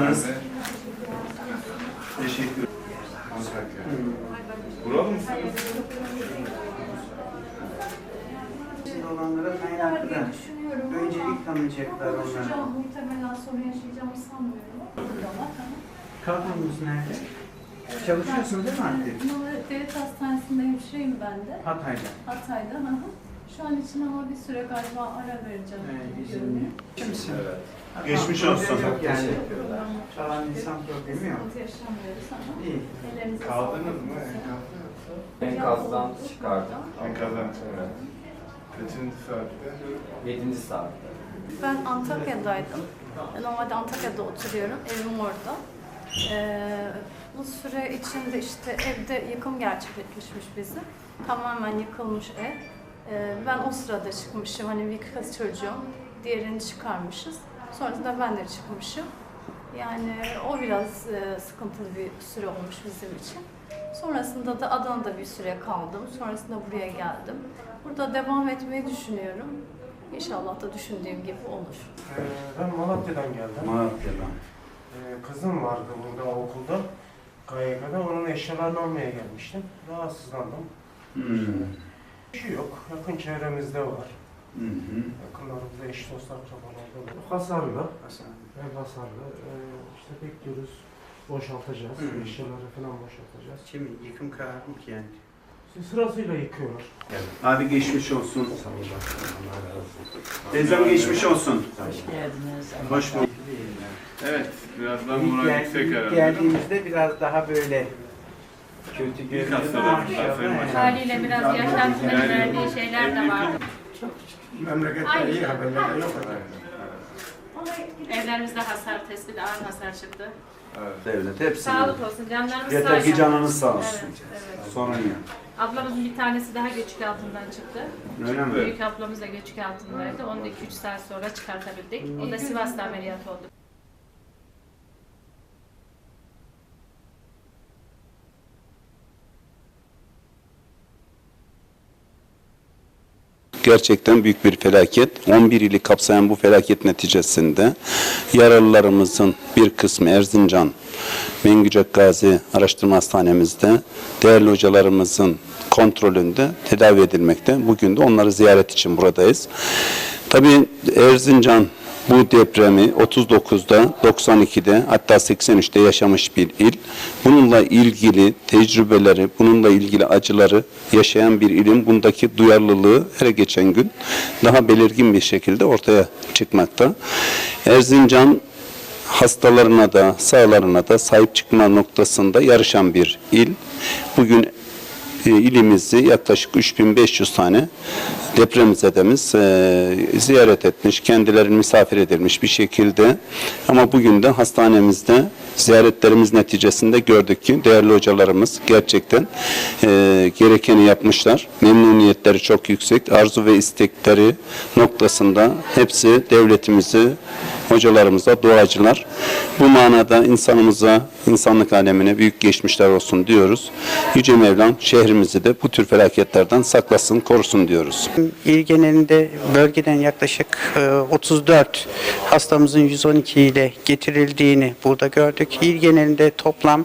Nasılsınız? Teşekkür Antakya. Buralı mısınız? Olanlara kaynaklı öncelik tanıyacaklar onlara. Konuşacağım, muhtemelen sorun yaşayacağımı sanmıyorum. Kadronuz nerede? Çalışıyorsunuz değil mi artık? Numarat Devlet Hastanesi'nde hemşireyim ben de. Hatay'da. Hatay'da. hı hı. Şu an için ama bir süre galiba ara vereceğim. Ee, gibi izin. Kimsin? Evet. Geçmiş olsun. Problem Yok yani. Yok. Falan insan problemi yok. Sıkıntı yaşamıyoruz ama. İyi. Ellerinize Kaldınız mı? sağlık. Enkazdan çıkardık. Enkazdan. Evet. Kaçıncı saatte? 7. saatte. Ben Antakya'daydım. Normalde Antakya'da oturuyorum. Evim orada. Ee, bu süre içinde işte evde yıkım gerçekleşmiş bizim. Tamamen yıkılmış ev. Ee, ben o sırada çıkmışım. Hani bir kız çocuğum. Diğerini çıkarmışız. Sonrasında ben de çıkmışım. Yani o biraz e, sıkıntılı bir süre olmuş bizim için. Sonrasında da Adana'da bir süre kaldım. Sonrasında buraya geldim. Burada devam etmeyi düşünüyorum. İnşallah da düşündüğüm gibi olur. Ee, Ben Malatya'dan geldim. Malatya'dan. Ee, Kızım vardı burada okulda. KYK'da onun eşyalarını almaya gelmiştim. Rahatsızlandım. Hmm. Bir şey yok. Yakın çevremizde var. Hı hı. Yakınlarımızda eş dostlar akrabalarda var. Hasarlı. Hasan. Ev hasarlı. Ee, işte bekliyoruz. Boşaltacağız. Hı. Eşyaları falan boşaltacağız. Şimdi yıkım kararı mı ki yani? İşte sırasıyla yıkıyorlar. Abi geçmiş olsun. Teyzem geçmiş olsun. Hoş geldiniz. Hoş bulduk. Evet. Birazdan gitsek ilk herhalde. geldiğimizde biraz daha böyle kötü maşallah. aferin yani. Haliyle biraz yaşantının verdiği şeyler de var. Memlekette iyi haberler yok. Evlerimizde hasar tespiti, ağır hasar çıktı. Evet. Devlet hepsi. Sağlık olsun, canlarımız Yeter sağ ki canınız sağ olsun. Evet, evet. Sorun yok. Ablamızın bir tanesi daha göçük altından çıktı. Öyle mi? Büyük ablamız da göçük altındaydı. Onu da 2-3 saat sonra çıkartabildik. O da Sivas'ta ameliyat oldu. Gerçekten büyük bir felaket. 11 ili kapsayan bu felaket neticesinde yaralılarımızın bir kısmı Erzincan Mengücek Gazi Araştırma Hastanemizde değerli hocalarımızın kontrolünde tedavi edilmekte. Bugün de onları ziyaret için buradayız. Tabii Erzincan bu depremi 39'da, 92'de hatta 83'te yaşamış bir il. Bununla ilgili tecrübeleri, bununla ilgili acıları yaşayan bir ilin bundaki duyarlılığı her geçen gün daha belirgin bir şekilde ortaya çıkmakta. Erzincan hastalarına da sağlarına da sahip çıkma noktasında yarışan bir il. Bugün ilimizi yaklaşık 3500 tane depremzedemiz e, ziyaret etmiş, kendilerini misafir edilmiş bir şekilde. Ama bugün de hastanemizde ziyaretlerimiz neticesinde gördük ki değerli hocalarımız gerçekten e, gerekeni yapmışlar. Memnuniyetleri çok yüksek. Arzu ve istekleri noktasında hepsi devletimizi, hocalarımıza, duacılar. Bu manada insanımıza, insanlık alemine büyük geçmişler olsun diyoruz. Yüce Mevlam şehrimizi de bu tür felaketlerden saklasın, korusun diyoruz. İl genelinde bölgeden yaklaşık e, 34 hastamızın 112 ile getirildiğini burada gördük. İl genelinde toplam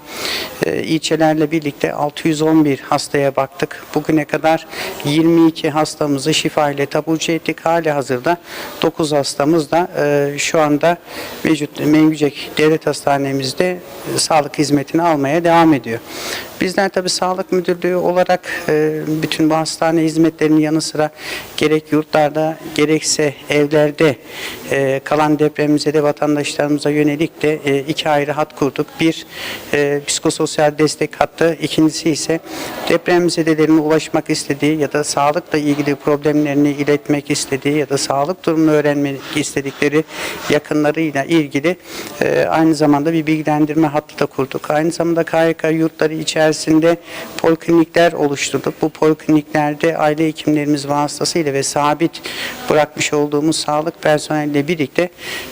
e, ilçelerle birlikte 611 hastaya baktık. Bugüne kadar 22 hastamızı şifa ile taburcu ettik. Hali hazırda 9 hastamız da e, şu anda mevcut Mengücek Devlet Hastanemizde e, sağlık hizmetini almaya devam ediyor. Bizler tabii Sağlık Müdürlüğü olarak e, bütün bu hastane hizmetlerinin yanı sıra gerek yurtlarda gerekse evlerde e, kalan depremzede vatandaşlarımıza yönelik de e, iki ayrı hat kurduk. Bir psikososyal destek hattı, ikincisi ise depremzedelerin ulaşmak istediği ya da sağlıkla ilgili problemlerini iletmek istediği ya da sağlık durumunu öğrenmek istedikleri yakınlarıyla ilgili aynı zamanda bir bilgilendirme hattı da kurduk. Aynı zamanda KYK yurtları içerisinde poliklinikler oluşturduk. Bu polikliniklerde aile hekimlerimiz vasıtasıyla ve sabit bırakmış olduğumuz sağlık personeliyle birlikte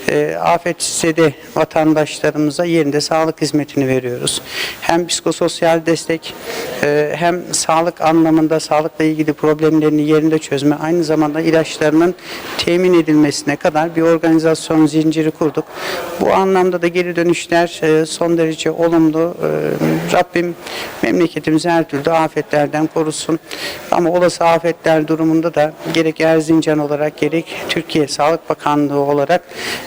e, afetzede vatandaşlarımıza yerinde sağlık hizmetini veriyoruz. Hem psikososyal destek e, hem sağlık anlamında sağlıkla ilgili problemlerini yerinde çözme aynı zamanda ilaçlarının temin edilmesine kadar bir organizasyon zinciri kurduk. Bu anlamda da geri dönüşler e, son derece olumlu. E, Rabbim memleketimizi her türlü afetlerden korusun. Ama olası afetler durumunda da gerek Erzincan olarak gerek Türkiye Sağlık Bakanlığı olarak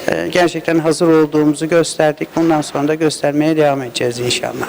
e, gerçekten hazır olduğumuzu gösterdik. Bundan sonra da göstermeye devam edeceğiz inşallah.